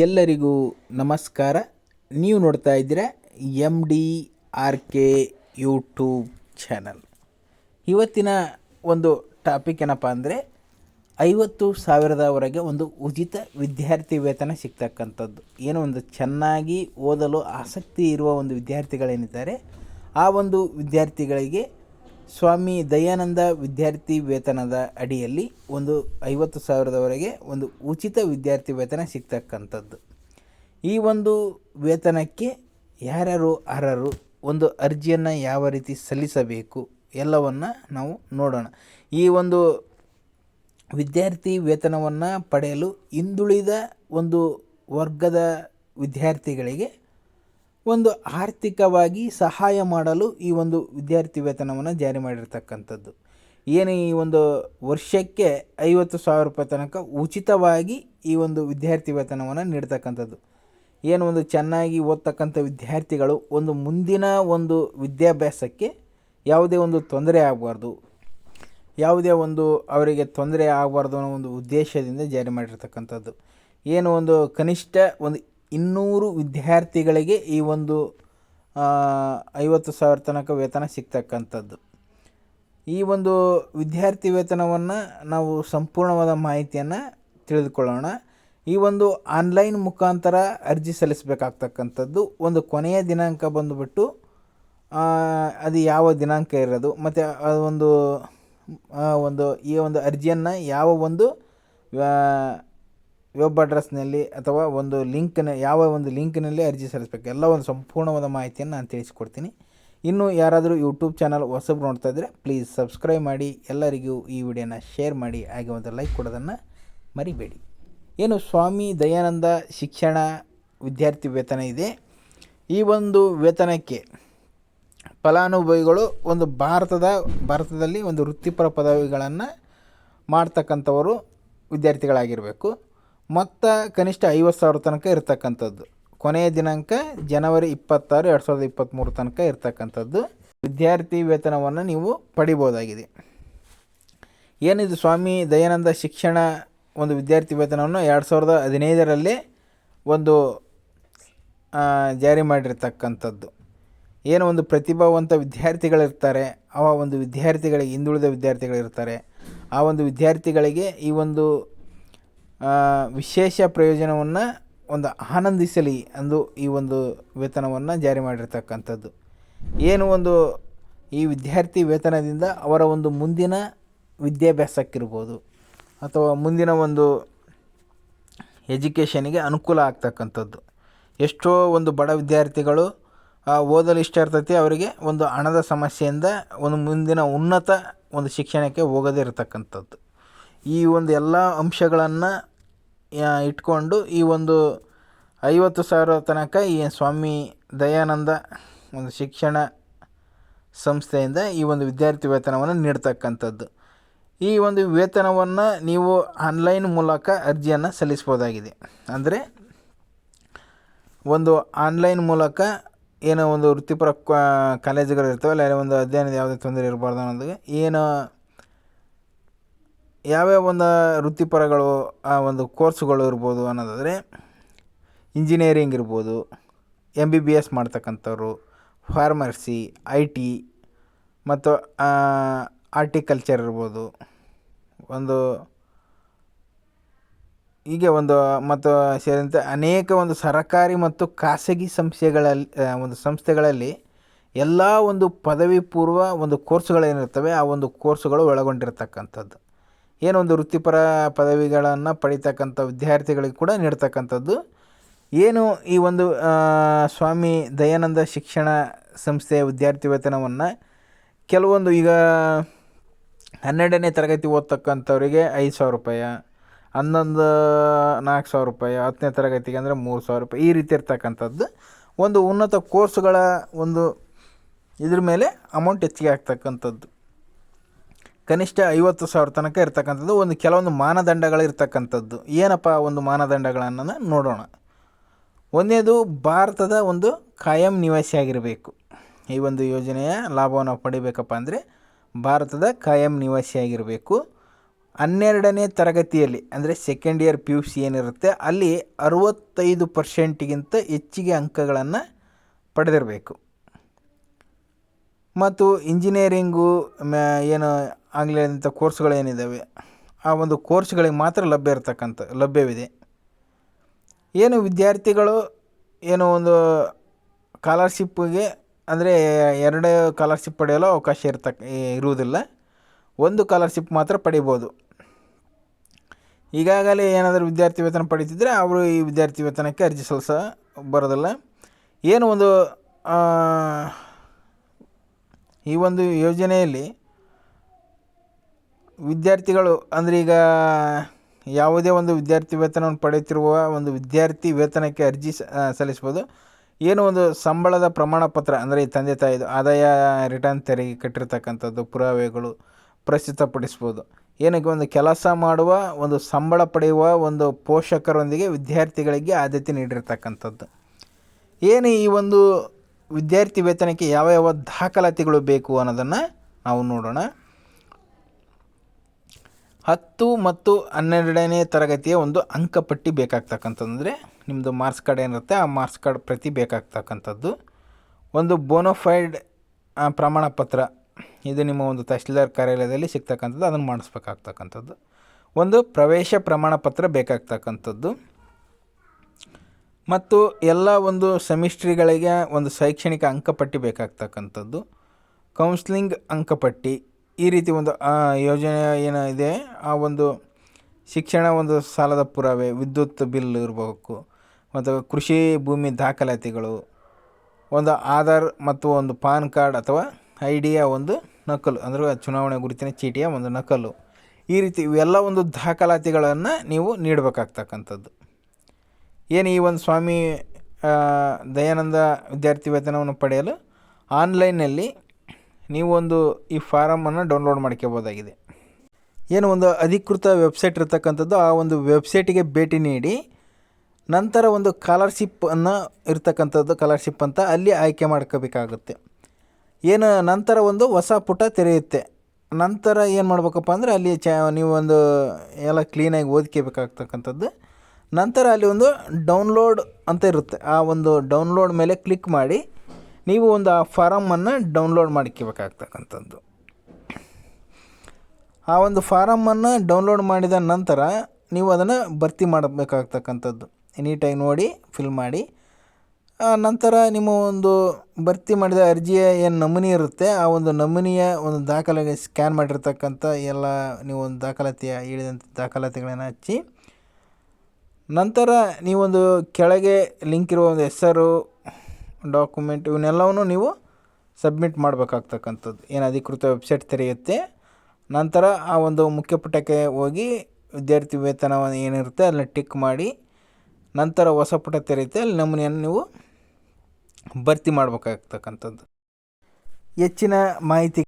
ಎಲ್ಲರಿಗೂ ನಮಸ್ಕಾರ. ನೀವು ನೋಡ್ತಾ ಇದ್ದೀರಾ M D R K YouTube channel ಇವತ್ತಿನ ಒಂದು ಟಾಪಿಕ್ ಏನಪ್ಪ ಅಂದರೆ ಐವತ್ತು ಸಾವಿರದವರೆಗೆ ಒಂದು ಉಚಿತ ವಿದ್ಯಾರ್ಥಿ ವೇತನ ಸಿಗ್ತಕ್ಕಂಥದ್ದು. ಏನು ಒಂದು ಚೆನ್ನಾಗಿ ಓದಲು ಆಸಕ್ತಿ ಇರುವ ಒಂದು ವಿದ್ಯಾರ್ಥಿಗಳೇನಿದ್ದಾರೆ, ಆ ಒಂದು ವಿದ್ಯಾರ್ಥಿಗಳಿಗೆ ಸ್ವಾಮಿ ದಯಾನಂದ ವಿದ್ಯಾರ್ಥಿ ವೇತನದ ಅಡಿಯಲ್ಲಿ ಒಂದು ಐವತ್ತು ಸಾವಿರದವರೆಗೆ ಒಂದು ಉಚಿತ ವಿದ್ಯಾರ್ಥಿ ವೇತನ ಸಿಗ್ತಕ್ಕಂಥದ್ದು. ಈ ಒಂದು ವೇತನಕ್ಕೆ ಯಾರ್ಯಾರು ಅರ್ಹರು, ಒಂದು ಅರ್ಜಿಯನ್ನು ಯಾವ ರೀತಿ ಸಲ್ಲಿಸಬೇಕು ಎಲ್ಲವನ್ನು ನಾವು ನೋಡೋಣ. ಈ ಒಂದು ವಿದ್ಯಾರ್ಥಿ ವೇತನವನ್ನು ಪಡೆಯಲು ಹಿಂದುಳಿದ ಒಂದು ವರ್ಗದ ವಿದ್ಯಾರ್ಥಿಗಳಿಗೆ ಒಂದು ಆರ್ಥಿಕವಾಗಿ ಸಹಾಯ ಮಾಡಲು ಈ ಒಂದು ವಿದ್ಯಾರ್ಥಿ ವೇತನವನ್ನು ಜಾರಿ ಮಾಡಿರ್ತಕ್ಕಂಥದ್ದು. ಏನು ಈ ಒಂದು ವರ್ಷಕ್ಕೆ ಐವತ್ತು ಸಾವಿರ ರೂಪಾಯಿ ತನಕ ಉಚಿತವಾಗಿ ಈ ಒಂದು ವಿದ್ಯಾರ್ಥಿ ವೇತನವನ್ನು ನೀಡ್ತಕ್ಕಂಥದ್ದು. ಏನು ಒಂದು ಚೆನ್ನಾಗಿ ಓದ್ತಕ್ಕಂಥ ವಿದ್ಯಾರ್ಥಿಗಳು ಒಂದು ಮುಂದಿನ ಒಂದು ವಿದ್ಯಾಭ್ಯಾಸಕ್ಕೆ ಯಾವುದೇ ಒಂದು ತೊಂದರೆ ಆಗಬಾರ್ದು. ಯಾವುದೇ ಒಂದು ಅವರಿಗೆ ತೊಂದರೆ ಆಗಬಾರ್ದು ಅನ್ನೋ ಒಂದು ಉದ್ದೇಶದಿಂದ ಜಾರಿ ಮಾಡಿರ್ತಕ್ಕಂಥದ್ದು. ಏನು ಒಂದು ಕನಿಷ್ಠ ಒಂದು ಇನ್ನೂರು ವಿದ್ಯಾರ್ಥಿಗಳಿಗೆ ಈ ಒಂದು ಐವತ್ತು ಸಾವಿರ ತನಕ ವೇತನ ಸಿಗ್ತಕ್ಕಂಥದ್ದು. ಈ ಒಂದು ವಿದ್ಯಾರ್ಥಿ ವೇತನವನ್ನು ನಾವು ಸಂಪೂರ್ಣವಾದ ಮಾಹಿತಿಯನ್ನು ತಿಳಿದುಕೊಳ್ಳೋಣ. ಈ ಒಂದು ಆನ್ಲೈನ್ ಮುಖಾಂತರ ಅರ್ಜಿ ಸಲ್ಲಿಸಬೇಕಾಗ್ತಕ್ಕಂಥದ್ದು. ಒಂದು ಕೊನೆಯ ದಿನಾಂಕ ಬಂದುಬಿಟ್ಟು ಅದು ಯಾವ ದಿನಾಂಕ ಇರೋದು, ಮತ್ತು ಒಂದು ಒಂದು ಈ ಒಂದು ಅರ್ಜಿಯನ್ನು ಯಾವ ಒಂದು ವೆಬ್ ಅಡ್ರೆಸ್ನಲ್ಲಿ ಅಥವಾ ಒಂದು ಲಿಂಕ್ನ ಯಾವ ಒಂದು ಲಿಂಕ್ನಲ್ಲಿ ಅರ್ಜಿ ಸಲ್ಲಿಸಬೇಕು. ಎಲ್ಲ ಒಂದು ಸಂಪೂರ್ಣವಾದ ಮಾಹಿತಿಯನ್ನು ನಾನು ತಿಳಿಸ್ಕೊಡ್ತೀನಿ. ಇನ್ನು ಯಾರಾದರೂ ಯೂಟ್ಯೂಬ್ ಚಾನಲ್ ಹೊಸಬ್ರು ನೋಡ್ತಾ ಇದ್ದರೆ ಪ್ಲೀಸ್ ಸಬ್ಸ್ಕ್ರೈಬ್ ಮಾಡಿ, ಎಲ್ಲರಿಗೂ ಈ ವಿಡಿಯೋನ ಶೇರ್ ಮಾಡಿ, ಹಾಗೆ ಒಂದು ಲೈಕ್ ಕೊಡೋದನ್ನು ಮರಿಬೇಡಿ. ಏನು ಸ್ವಾಮಿ ದಯಾನಂದ ಶಿಕ್ಷಣ ವಿದ್ಯಾರ್ಥಿ ವೇತನ ಇದೆ. ಈ ಒಂದು ವೇತನಕ್ಕೆ ಫಲಾನುಭವಿಗಳು ಒಂದು ಭಾರತದ, ಭಾರತದಲ್ಲಿ ಒಂದು ವೃತ್ತಿಪರ ಪದವಿಗಳನ್ನು ಮಾಡ್ತಕ್ಕಂಥವರು ವಿದ್ಯಾರ್ಥಿಗಳಾಗಿರಬೇಕು. ಮೊತ್ತ ಕನಿಷ್ಠ ಐವತ್ತು ಸಾವಿರ ತನಕ ಇರತಕ್ಕಂಥದ್ದು. ಕೊನೆಯ ದಿನಾಂಕ ಜನವರಿ ಇಪ್ಪತ್ತಾರು, ಎರಡು ಸಾವಿರದ ಇಪ್ಪತ್ತ್ಮೂರು ತನಕ ಇರತಕ್ಕಂಥದ್ದು. ವಿದ್ಯಾರ್ಥಿ ವೇತನವನ್ನು ನೀವು ಪಡಿಬೋದಾಗಿದೆ. ಏನಿದು ಸ್ವಾಮಿ, ದಯಾನಂದ ಶಿಕ್ಷಣ ಒಂದು ವಿದ್ಯಾರ್ಥಿ ವೇತನವನ್ನು ಎರಡು ಸಾವಿರದ ಹದಿನೈದರಲ್ಲೇ ಒಂದು ಜಾರಿ ಮಾಡಿರ್ತಕ್ಕಂಥದ್ದು. ಏನು ಒಂದು ಪ್ರತಿಭಾವಂತ ವಿದ್ಯಾರ್ಥಿಗಳಿರ್ತಾರೆ, ಆ ಒಂದು ವಿದ್ಯಾರ್ಥಿಗಳಿಗೆ ಹಿಂದುಳಿದ ವಿದ್ಯಾರ್ಥಿಗಳಿರ್ತಾರೆ, ಆ ಒಂದು ವಿದ್ಯಾರ್ಥಿಗಳಿಗೆ ಈ ಒಂದು ವಿಶೇಷ ಪ್ರಯೋಜನವನ್ನು ಒಂದು ಆನಂದಿಸಲಿ ಅಂದು ಈ ಒಂದು ವೇತನವನ್ನು ಜಾರಿ ಮಾಡಿರ್ತಕ್ಕಂಥದ್ದು. ಏನು ಒಂದು ಈ ವಿದ್ಯಾರ್ಥಿ ವೇತನದಿಂದ ಅವರ ಒಂದು ಮುಂದಿನ ವಿದ್ಯಾಭ್ಯಾಸಕ್ಕಿರ್ಬೋದು, ಅಥವಾ ಮುಂದಿನ ಒಂದು ಎಜುಕೇಷನಿಗೆ ಅನುಕೂಲ ಆಗ್ತಕ್ಕಂಥದ್ದು. ಎಷ್ಟೋ ಒಂದು ಬಡ ವಿದ್ಯಾರ್ಥಿಗಳು ಓದಲು ಇಷ್ಟ ಇರ್ತೈತಿ, ಅವರಿಗೆ ಒಂದು ಹಣದ ಸಮಸ್ಯೆಯಿಂದ ಒಂದು ಮುಂದಿನ ಉನ್ನತ ಒಂದು ಶಿಕ್ಷಣಕ್ಕೆ ಹೋಗದೇ ಇರತಕ್ಕಂಥದ್ದು. ಈ ಒಂದು ಎಲ್ಲ ಅಂಶಗಳನ್ನು ಇಟ್ಕೊಂಡು ಈ ಒಂದು ಐವತ್ತು ಸಾವಿರ ತನಕ ಈ ಸ್ವಾಮಿ ದಯಾನಂದ ಒಂದು ಶಿಕ್ಷಣ ಸಂಸ್ಥೆಯಿಂದ ಈ ಒಂದು ವಿದ್ಯಾರ್ಥಿ ವೇತನವನ್ನು ನೀಡ್ತಕ್ಕಂಥದ್ದು. ಈ ಒಂದು ವೇತನವನ್ನು ನೀವು ಆನ್ಲೈನ್ ಮೂಲಕ ಅರ್ಜಿಯನ್ನು ಸಲ್ಲಿಸ್ಬೋದಾಗಿದೆ ಅಂದರೆ ಒಂದು ಆನ್ಲೈನ್ ಮೂಲಕ ಏನೋ ಒಂದು ವೃತ್ತಿಪರ ಕಾಲೇಜುಗಳು ಇರ್ತವಲ್ಲ ಅಲ್ಲಿ ಒಂದು ಅಧ್ಯಯನದ ಯಾವುದೇ ತೊಂದರೆ ಇರಬಾರ್ದು ಅನ್ನೋದು ಏನು ಯಾವ್ಯಾವ ಒಂದು ವೃತ್ತಿಪರಗಳು, ಆ ಒಂದು ಕೋರ್ಸುಗಳು ಇರ್ಬೋದು ಅನ್ನೋದಾದರೆ, ಇಂಜಿನಿಯರಿಂಗ್ ಇರ್ಬೋದು ಎಂ ಬಿ ಬಿ ಎಸ್ ಮಾಡ್ತಕ್ಕಂಥವ್ರು, ಫಾರ್ಮರ್ಸಿ ಐ ಟಿ ಮತ್ತು ಆರ್ಟಿಕಲ್ಚರ್ ಇರ್ಬೋದು. ಒಂದು, ಹೀಗೆ ಒಂದು, ಮತ್ತು ಸೇರಿದಂತೆ ಅನೇಕ ಒಂದು ಸರಕಾರಿ ಮತ್ತು ಖಾಸಗಿ ಸಂಸ್ಥೆಗಳಲ್ಲಿ ಒಂದು ಸಂಸ್ಥೆಗಳಲ್ಲಿ ಎಲ್ಲ ಒಂದು ಪದವಿ ಪೂರ್ವ ಒಂದು ಕೋರ್ಸುಗಳೇನಿರ್ತವೆ, ಆ ಒಂದು ಕೋರ್ಸುಗಳು ಒಳಗೊಂಡಿರ್ತಕ್ಕಂಥದ್ದು. ಏನು ಒಂದು ವೃತ್ತಿಪರ ಪದವಿಗಳನ್ನು ಪಡಿತಕ್ಕಂಥ ವಿದ್ಯಾರ್ಥಿಗಳಿಗೆ ಕೂಡ ನೀಡ್ತಕ್ಕಂಥದ್ದು. ಏನು ಈ ಒಂದು ಸ್ವಾಮಿ ದಯಾನಂದ ಶಿಕ್ಷಣ ಸಂಸ್ಥೆಯ ವಿದ್ಯಾರ್ಥಿ ವೇತನವನ್ನು ಕೆಲವೊಂದು ಈಗ ಹನ್ನೆರಡನೇ ತರಗತಿ ಓದ್ತಕ್ಕಂಥವರಿಗೆ ಐದು ಸಾವಿರ ರೂಪಾಯಿ, ಹನ್ನೊಂದು, ನಾಲ್ಕು ಸಾವಿರ ರೂಪಾಯಿ, ಹತ್ತನೇ ತರಗತಿಗೆ ಅಂದರೆ ಮೂರು ಸಾವಿರ ರೂಪಾಯಿ ಈ ರೀತಿ ಇರ್ತಕ್ಕಂಥದ್ದು. ಒಂದು ಉನ್ನತ ಕೋರ್ಸುಗಳ ಒಂದು ಇದ್ರ ಮೇಲೆ ಅಮೌಂಟ್ ಹೆಚ್ಚಿಗೆ ಆಗ್ತಕ್ಕಂಥದ್ದು. ಕನಿಷ್ಠ ಐವತ್ತು ಸಾವಿರ ತನಕ ಇರ್ತಕ್ಕಂಥದ್ದು, ಒಂದು ಕೆಲವೊಂದು ಮಾನದಂಡಗಳು ಇರ್ತಕ್ಕಂಥದ್ದು ಏನಪ್ಪ ಒಂದು ಮಾನದಂಡಗಳನ್ನು ನೋಡೋಣ. ಒಂದೇದು, ಭಾರತದ ಒಂದು ಕಾಯಂ ನಿವಾಸಿಯಾಗಿರಬೇಕು. ಈ ಒಂದು ಯೋಜನೆಯ ಲಾಭವನ್ನು ಪಡಿಬೇಕಪ್ಪ ಅಂದರೆ, ಭಾರತದ ಕಾಯಂ ನಿವಾಸಿಯಾಗಿರಬೇಕು. ಹನ್ನೆರಡನೇ ತರಗತಿಯಲ್ಲಿ, ಅಂದರೆ second year P U C ಏನಿರುತ್ತೆ, ಅಲ್ಲಿ ಅರುವತ್ತೈದು ಪರ್ಸೆಂಟಿಗಿಂತ ಹೆಚ್ಚಿಗೆ ಅಂಕಗಳನ್ನು ಪಡೆದಿರಬೇಕು. ಮತ್ತು ಇಂಜಿನಿಯರಿಂಗು ಏನು ಆಂಗ್ಲೇಯದಂಥ ಕೋರ್ಸ್ಗಳೇನಿದ್ದಾವೆ ಆ ಒಂದು ಕೋರ್ಸ್ಗಳಿಗೆ ಮಾತ್ರ ಲಭ್ಯ ಇರತಕ್ಕಂಥ, ಲಭ್ಯವಿದೆ. ಏನು ವಿದ್ಯಾರ್ಥಿಗಳು ಏನು ಒಂದು ಕಾಲರ್ಶಿಪ್ಪಿಗೆ ಅಂದರೆ ಎರಡು ಕಾಲರ್ಶಿಪ್ ಪಡೆಯಲು ಅವಕಾಶ ಇರ್ತಕ್ಕ ಇರುವುದಿಲ್ಲ. ಒಂದು ಕಾಲರ್ಶಿಪ್ ಮಾತ್ರ ಪಡಿಬೋದು. ಈಗಾಗಲೇ ಏನಾದರೂ ವಿದ್ಯಾರ್ಥಿ ವೇತನ ಪಡೀತಿದ್ರೆ ಅವರು ಈ ವಿದ್ಯಾರ್ಥಿ ವೇತನಕ್ಕೆ ಅರ್ಜಿ ಸಲ್ಲಿಸ ಬರೋದಿಲ್ಲ. ಏನು ಒಂದು ಈ ಒಂದು ಯೋಜನೆಯಲ್ಲಿ ವಿದ್ಯಾರ್ಥಿಗಳು, ಅಂದರೆ ಈಗ ಯಾವುದೇ ಒಂದು ವಿದ್ಯಾರ್ಥಿ ವೇತನವನ್ನು ಪಡೆಯುತ್ತಿರುವ ಒಂದು ವಿದ್ಯಾರ್ಥಿ ವೇತನಕ್ಕೆ ಅರ್ಜಿ ಸಲ್ಲಿಸ್ಬೋದು ಏನು ಒಂದು ಸಂಬಳದ ಪ್ರಮಾಣ ಪತ್ರ ಅಂದರೆ ಈ ತಂದೆ ತಾಯಿದು ಆದಾಯ ರಿಟರ್ನ್ ತೆರಿಗೆ ಕಟ್ಟಿರ್ತಕ್ಕಂಥದ್ದು, ಪುರಾವೆಗಳು ಪ್ರಸ್ತುತಪಡಿಸ್ಬೋದು ಏನಕ್ಕೆ ಒಂದು ಕೆಲಸ ಮಾಡುವ, ಒಂದು ಸಂಬಳ ಪಡೆಯುವ ಒಂದು ಪೋಷಕರೊಂದಿಗೆ ವಿದ್ಯಾರ್ಥಿಗಳಿಗೆ ಆದ್ಯತೆ ನೀಡಿರ್ತಕ್ಕಂಥದ್ದು. ಏನು ಈ ಒಂದು ವಿದ್ಯಾರ್ಥಿ ವೇತನಕ್ಕೆ ಯಾವ ಯಾವ ದಾಖಲಾತಿಗಳು ಬೇಕು ಅನ್ನೋದನ್ನು ನಾವು ನೋಡೋಣ. ಹತ್ತು ಮತ್ತು ಹನ್ನೆರಡನೇ ತರಗತಿಯ ಒಂದು ಅಂಕಪಟ್ಟಿ ಬೇಕಾಗ್ತಕ್ಕಂಥದ್ದು ನಿಮ್ಮದು ಮಾರ್ಕ್ಸ್ ಕಾರ್ಡ್ ಏನಿರುತ್ತೆ ಆ ಮಾರ್ಕ್ಸ್ ಕಾರ್ಡ್ ಪ್ರತಿ ಬೇಕಾಗ್ತಕ್ಕಂಥದ್ದು. ಒಂದು ಬೋನೋಫೈಡ್ ಪ್ರಮಾಣ ಪತ್ರ, ಇದು ನಿಮ್ಮ ಒಂದು ತಹಶೀಲ್ದಾರ್ ಕಾರ್ಯಾಲಯದಲ್ಲಿ ಸಿಗ್ತಕ್ಕಂಥದ್ದು, ಅದನ್ನು ಮಾಡಿಸ್ಬೇಕಾಗ್ತಕ್ಕಂಥದ್ದು. ಒಂದು ಪ್ರವೇಶ ಪ್ರಮಾಣ ಪತ್ರ ಬೇಕಾಗ್ತಕ್ಕಂಥದ್ದು. ಮತ್ತು ಎಲ್ಲ ಒಂದು ಸೆಮಿಸ್ಟ್ರಿಗಳಿಗೆ ಒಂದು ಶೈಕ್ಷಣಿಕ ಅಂಕಪಟ್ಟಿ ಬೇಕಾಗ್ತಕ್ಕಂಥದ್ದು. ಕೌನ್ಸ್ಲಿಂಗ್ ಅಂಕಪಟ್ಟಿ ಈ ರೀತಿ ಒಂದು ಯೋಜನೆ ಏನಿದೆ ಆ ಒಂದು ಶಿಕ್ಷಣ ಒಂದು ಸಾಲದ ಪುರಾವೆ, ವಿದ್ಯುತ್ ಬಿಲ್ ಇರಬೇಕು, ಮತ್ತು ಕೃಷಿ ಭೂಮಿ ದಾಖಲಾತಿಗಳು, ಒಂದು ಆಧಾರ್ ಮತ್ತು ಒಂದು ಪಾನ್ ಕಾರ್ಡ್ ಅಥವಾ ಐ ಡಿಯ ಒಂದು ನಕಲು, ಅಂದರೆ ಚುನಾವಣೆ ಗುರುತಿನ ಚೀಟಿಯ ಒಂದು ನಕಲು. ಈ ರೀತಿ ಇವೆಲ್ಲ ಒಂದು ದಾಖಲಾತಿಗಳನ್ನು ನೀವು ನೀಡಬೇಕಾಗ್ತಕ್ಕಂಥದ್ದು. ಏನು ಈ ಒಂದು ಸ್ವಾಮಿ ದಯಾನಂದ ವಿದ್ಯಾರ್ಥಿ ವೇತನವನ್ನು ಪಡೆಯಲು? ಆನ್ಲೈನ್ನಲ್ಲಿ ನೀವು ಒಂದು ಈ ಫಾರಮನ್ನು ಡೌನ್ಲೋಡ್ ಮಾಡ್ಕೋಬೋದಾಗಿದೆ. ಏನು ಒಂದು ಅಧಿಕೃತ ವೆಬ್ಸೈಟ್ ಇರ್ತಕ್ಕಂಥದ್ದು, ಆ ಒಂದು ವೆಬ್ಸೈಟಿಗೆ ಭೇಟಿ ನೀಡಿ, ನಂತರ ಒಂದು ಕಾಲರ್ಶಿಪ್ಪನ್ನು ಇರ್ತಕ್ಕಂಥದ್ದು ಸ್ಕಾಲರ್ಶಿಪ್ ಅಂತ ಅಲ್ಲಿ ಆಯ್ಕೆ ಮಾಡ್ಕೋಬೇಕಾಗುತ್ತೆ. ಏನು ನಂತರ ಒಂದು ಹೊಸ ಪುಟ ತೆರೆಯುತ್ತೆ. ನಂತರ ಏನು ಮಾಡ್ಬೇಕಪ್ಪ ಅಂದರೆ ಅಲ್ಲಿ ಚ, ನೀವೊಂದು ಎಲ್ಲ ಕ್ಲೀನಾಗಿ ಓದ್ಕೋಬೇಕಾಗ್ತಕ್ಕಂಥದ್ದು. ನಂತರ ಅಲ್ಲಿ ಒಂದು ಡೌನ್ಲೋಡ್ ಅಂತ ಇರುತ್ತೆ. ಆ ಒಂದು ಡೌನ್ಲೋಡ್ ಮೇಲೆ ಕ್ಲಿಕ್ ಮಾಡಿ ನೀವು ಒಂದು ಆ ಫಾರಮನ್ನು ಡೌನ್ಲೋಡ್ ಮಾಡ್ಕೋಬೇಕಾಗ್ತಕ್ಕಂಥದ್ದು ಆ ಒಂದು ಫಾರಮನ್ನು ಡೌನ್ಲೋಡ್ ಮಾಡಿದ ನಂತರ ನೀವು ಅದನ್ನು ಭರ್ತಿ ಮಾಡಬೇಕಾಗ್ತಕ್ಕಂಥದ್ದು. ನೀಟಾಗಿ ನೋಡಿ ಫಿಲ್ ಮಾಡಿ. ಆ ನಂತರ ನಿಮ್ಮ ಒಂದು ಭರ್ತಿ ಮಾಡಿದ ಅರ್ಜಿಯ ಏನು ನಮೂನೆ ಇರುತ್ತೆ, ಆ ಒಂದು ನಮೂನಿಯ ಒಂದು ದಾಖಲೆಗೆ ಸ್ಕ್ಯಾನ್ ಮಾಡಿರ್ತಕ್ಕಂಥ ಎಲ್ಲ ನೀವು ಒಂದು ದಾಖಲಾತಿಯ ಹೇಳಿದಂಥ ದಾಖಲಾತಿಗಳನ್ನು ಹಚ್ಚಿ, ನಂತರ ನೀವೊಂದು ಕೆಳಗೆ ಲಿಂಕ್ ಇರುವ ಒಂದು ಹೆಸರು ಡಾಕ್ಯುಮೆಂಟ್ ಇವನ್ನೆಲ್ಲವನ್ನು ನೀವು ಸಬ್ಮಿಟ್ ಮಾಡಬೇಕಾಗ್ತಕ್ಕಂಥದ್ದು. ಏನು ಅಧಿಕೃತ ವೆಬ್ಸೈಟ್ ತೆರೆಯುತ್ತೆ. ನಂತರ ಆ ಒಂದು ಮುಖ್ಯ ಪುಟಕ್ಕೆ ಹೋಗಿ ವಿದ್ಯಾರ್ಥಿ ವೇತನ ಏನಿರುತ್ತೆ ಅದನ್ನ ಟಿಕ್ ಮಾಡಿ, ನಂತರ ಹೊಸ ಪುಟ ತೆರೆಯುತ್ತೆ. ಅಲ್ಲಿ ನಮೂನೆಯನ್ನು ನೀವು ಭರ್ತಿ ಮಾಡಬೇಕಾಗ್ತಕ್ಕಂಥದ್ದು. ಹೆಚ್ಚಿನ ಮಾಹಿತಿ